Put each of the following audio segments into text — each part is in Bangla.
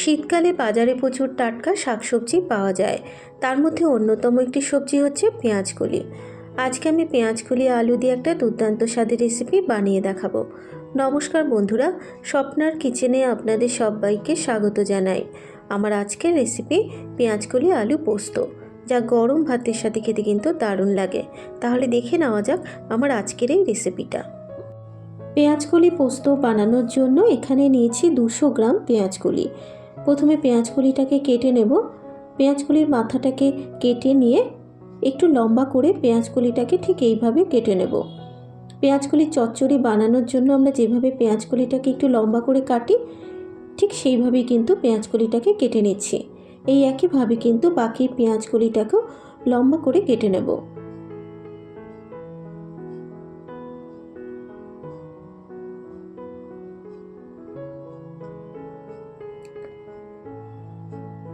শীতকালে বাজারে প্রচুর টাটকা শাকসবজি পাওয়া যায়। তার মধ্যে অন্যতম একটি সবজি হচ্ছে পেঁয়াজকলি। আজকে আমি পেঁয়াজকলি আলু দিয়ে একটা দুর্দান্ত স্বাদের রেসিপি বানিয়ে দেখাবো। নমস্কার বন্ধুরা, স্বপ্নার কিচেনে আপনাদের সবাইকে স্বাগত জানাই। আমার আজকের রেসিপি পেঁয়াজকলি আলু পোস্ত, যা গরম ভাতের সাথে খেতে কিন্তু দারুণ লাগে। তাহলে দেখে নেওয়া যাক আমার আজকের এই রেসিপিটা পেঁয়াজকলি পোস্ত বানানোর জন্য এখানে নিয়েছি দুশো গ্রাম পেঁয়াজকলি। প্রথমে পেঁয়াজকলিটাকে কেটে নেব। পেঁয়াজকলির মাথাটাকে কেটে নিয়ে একটু লম্বা করে পেঁয়াজকলিটাকে ঠিক এইভাবে কেটে নেব। পেঁয়াজকলি চচ্চড়ি বানানোর জন্য আমরা যেভাবে পেঁয়াজকলিটাকে একটু লম্বা করে কাটি, ঠিক সেইভাবেই কিন্তু পেঁয়াজকলিটাকে কেটে নিচ্ছি। এই একইভাবে কিন্তু বাকি পেঁয়াজকলিটাকেও লম্বা করে কেটে নেব।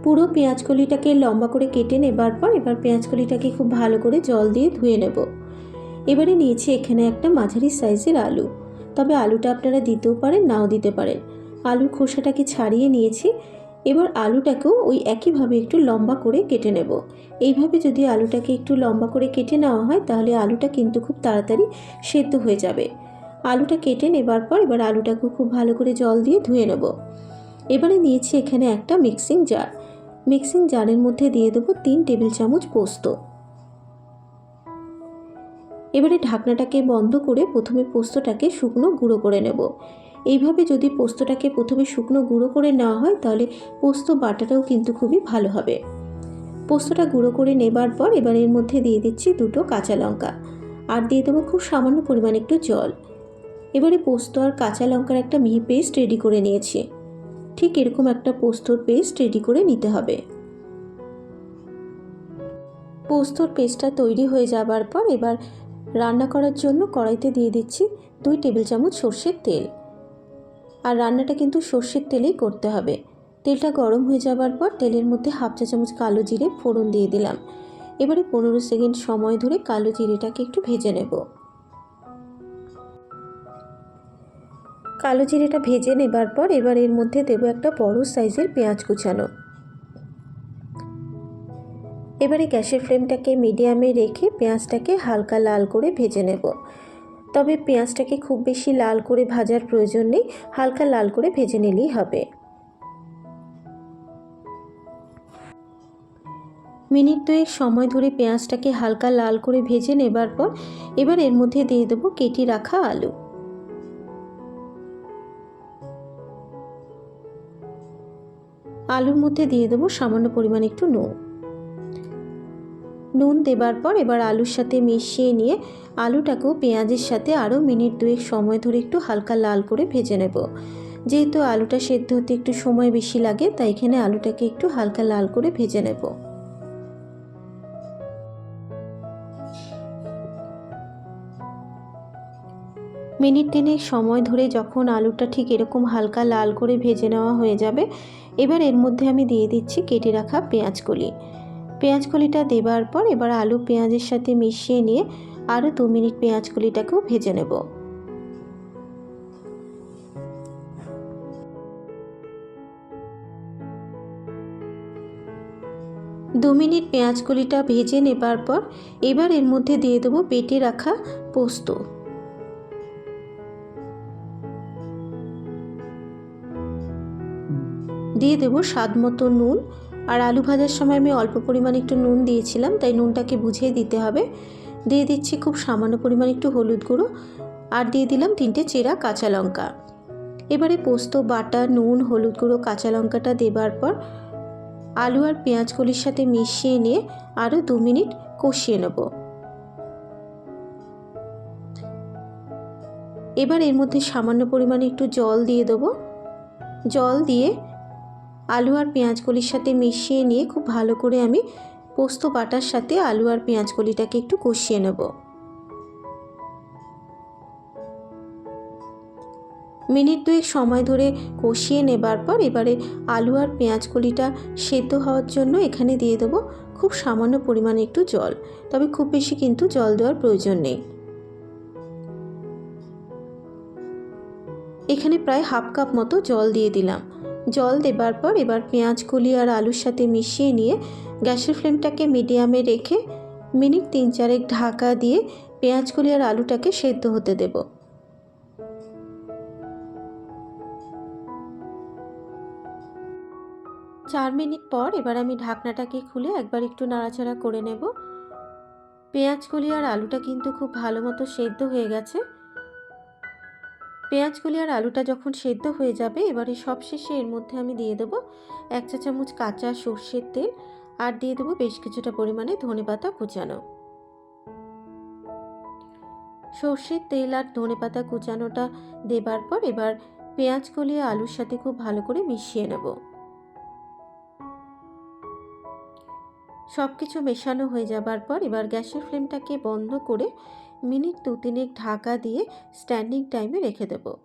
পুরো পেঁয়াজকলিটাকে লম্বা করে কেটে নেবার পর এবার পেঁয়াজকলিটাকে খুব ভালো করে জল দিয়ে ধুয়ে নেব। এবারে নিয়েছি এখানে একটা মাঝারি সাইজের আলু। তবে আলুটা আপনারা দিতেও পারেন, নাও দিতে পারেন। আলুর খোসাটাকে ছাড়িয়ে নিয়েছি। এবার আলুটাকেও ওই একইভাবে একটু লম্বা করে কেটে নেব। এইভাবে যদি আলুটাকে একটু লম্বা করে কেটে নেওয়া হয়, তাহলে আলুটা কিন্তু খুব তাড়াতাড়ি সেদ্ধ হয়ে যাবে। আলুটা কেটে নেবার পর এবার আলুটাকেও খুব ভালো করে জল দিয়ে ধুয়ে নেব। এবারে নিয়েছি এখানে একটা মিক্সিং জার। মিক্সিং জারের মধ্যে দিয়ে দেবো তিন টেবিল চামচ পোস্ত। এবারে ঢাকনাটাকে বন্ধ করে প্রথমে পোস্তটাকে শুকনো গুঁড়ো করে নেব। এইভাবে যদি পোস্তটাকে প্রথমে শুকনো গুঁড়ো করে নেওয়া হয়, তাহলে পোস্ত বাটাটাও কিন্তু খুবই ভালো হবে। পোস্তটা গুঁড়ো করে নেবার পর এবার এর মধ্যে দিয়ে দিচ্ছি দুটো কাঁচা লঙ্কা। আর দিয়ে দেবো খুব সামান্য পরিমাণ একটু জল। এবারে পোস্ত আর কাঁচা লঙ্কার একটা মিহি পেস্ট রেডি করে নিয়েছি। ঠিক এরকম একটা পোস্তর পেস্ট রেডি করে নিতে হবে। পোস্তর পেস্টটা তৈরি হয়ে যাবার পর এবার রান্না করার জন্য কড়াইতে দিয়ে দিচ্ছি দুই টেবিল চামচ সর্ষের তেল। আর রান্নাটা কিন্তু সর্ষের তেলেই করতে হবে। তেলটা গরম হয়ে যাবার পর তেলের মধ্যে হাফ চা চামচ কালো জিরে ফোড়ন দিয়ে দিলাম। এবারে পনেরো সেকেন্ড সময় ধরে কালো জিরেটাকে একটু ভেজে নেব। কালো জিরেটা ভেজে নেবার পর এবার এর মধ্যে দেবো একটা বড় সাইজের পেঁয়াজ কুচানো। এবারে গ্যাসের ফ্লেমটাকে মিডিয়ামে রেখে পেঁয়াজটাকে হালকা লাল করে ভেজে নেব। তবে পেঁয়াজটাকে খুব বেশি লাল করে ভাজার প্রয়োজন নেই, হালকা লাল করে ভেজে নিলেই হবে। মিনিট দুয়েক সময় ধরে পেঁয়াজটাকে হালকা লাল করে ভেজে নেবার পর এবার এর মধ্যে দিয়ে দেবো কেটে রাখা আলু। আলুর মধ্যে দিয়ে দেবো সামান্য পরিমাণ একটু নুন। নুন দেবার পর এবার আলুর সাথে মিশিয়ে নিয়ে আলুটাকেও পেঁয়াজের সাথে আরও মিনিট দুয়েক সময় ধরে একটু হালকা লাল করে ভেজে নেব। যেহেতু আলুটা সেদ্ধ হতে একটু সময় বেশি লাগে, তাই এখানে আলুটাকে একটু হালকা লাল করে ভেজে নেব। মিনিট তিনেক সময় ধরে যখন আলুটা ঠিক এরকম হালকা লাল করে ভেজে নেওয়া হয়ে যাবে, এবার এর মধ্যে আমি দিয়ে দিচ্ছি কেটে রাখা পেঁয়াজকলি পেঁয়াজকলিটা দেবার পর এবার আলু পেঁয়াজের সাথে মিশিয়ে নিয়ে আরও দু মিনিট পেঁয়াজকলিটাকেও ভেজে নেব। দু মিনিট পেঁয়াজকলিটা ভেজে নেবার পর এবার এর মধ্যে দিয়ে দেবো বেটে রাখা পোস্ত। দিয়ে দেবো স্বাদ মতো নুন। আর আলু ভাজার সময় আমি অল্প পরিমাণ একটু নুন দিয়েছিলাম, তাই নুনটাকে বুঝিয়ে দিতে হবে। দিয়ে দিচ্ছি খুব সামান্য পরিমাণ একটু হলুদ গুঁড়ো, আর দিয়ে দিলাম তিনটে চেরা কাঁচা লঙ্কা। এবারে পোস্ত, বাটা, নুন, হলুদ গুঁড়ো, কাঁচা লঙ্কাটা দেবার পর আলু আর পেঁয়াজ কলির সাথে মিশিয়ে নিয়ে আরও দু মিনিট কষিয়ে নেব। এবার এর মধ্যে সামান্য পরিমাণে একটু জল দিয়ে দেবো। জল দিয়ে আলু আর পেঁয়াজকলির সাথে মিশিয়ে নিয়ে খুব ভালো করে আমি পোস্ত বাটার সাথে আলু আর পেঁয়াজকলিটাকে একটু কষিয়ে নেব। মিনিট দুয়েক সময় ধরে কষিয়ে নেবার পর এবারে আলু আর পেঁয়াজকলিটা সেদ্ধ হওয়ার জন্য এখানে দিয়ে দেবো খুব সামান্য পরিমাণে একটু জল, তবে খুব বেশি কিন্তু জল দেওয়ার প্রয়োজন নেই। এখানে প্রায় হাফ কাপ মতো জল দিয়ে দিলাম। জল দেবার পর এবার পেঁয়াজ কলি আর আলুর সাথে মিশিয়ে নিয়ে গ্যাসের ফ্লেমটাকে মিডিয়ামে রেখে মিনিট তিন চারেক ঢাকা দিয়ে পেঁয়াজ কলি আর আলুটাকে সেদ্ধ হতে দেব। চার মিনিট পর এবার আমি ঢাকনাটাকে খুলে একবার একটু নাড়াচাড়া করে নেব। পেঁয়াজ কলি আর আলুটা কিন্তু খুব ভালো মতো সেদ্ধ হয়ে গেছে। পেঁয়াজ কলি আর আলুটা যখন সেদ্ধ হয়ে যাবে, এবারে সবশেষে এর মধ্যে আমি দিয়ে দেবো এক চা চামচ কাঁচা সর্ষের তেল আর দিয়ে দেবো বেশ কিছুটা পরিমাণে ধনেপাতা কুচানো। সর্ষের তেল আর ধনেপাতা কুচানোটা দেবার পর এবার পেঁয়াজ আর আলুর সাথে খুব ভালো করে মিশিয়ে নেব। সব কিছু মেশানো হয়ে যাবার পর এবার গ্যাসের ফ্লেমটাকে বন্ধ করে মিনিট দু তিনেক ঢাকা দিয়ে স্ট্যান্ডিং টাইমে রেখে দেব।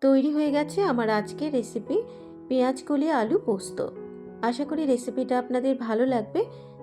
তৈরি হয়ে গেছে আমার আজকের রেসিপি পেঁয়াজ কলি আলু পোস্ত। আশা করি রেসিপিটা আপনাদের ভালো লাগবে।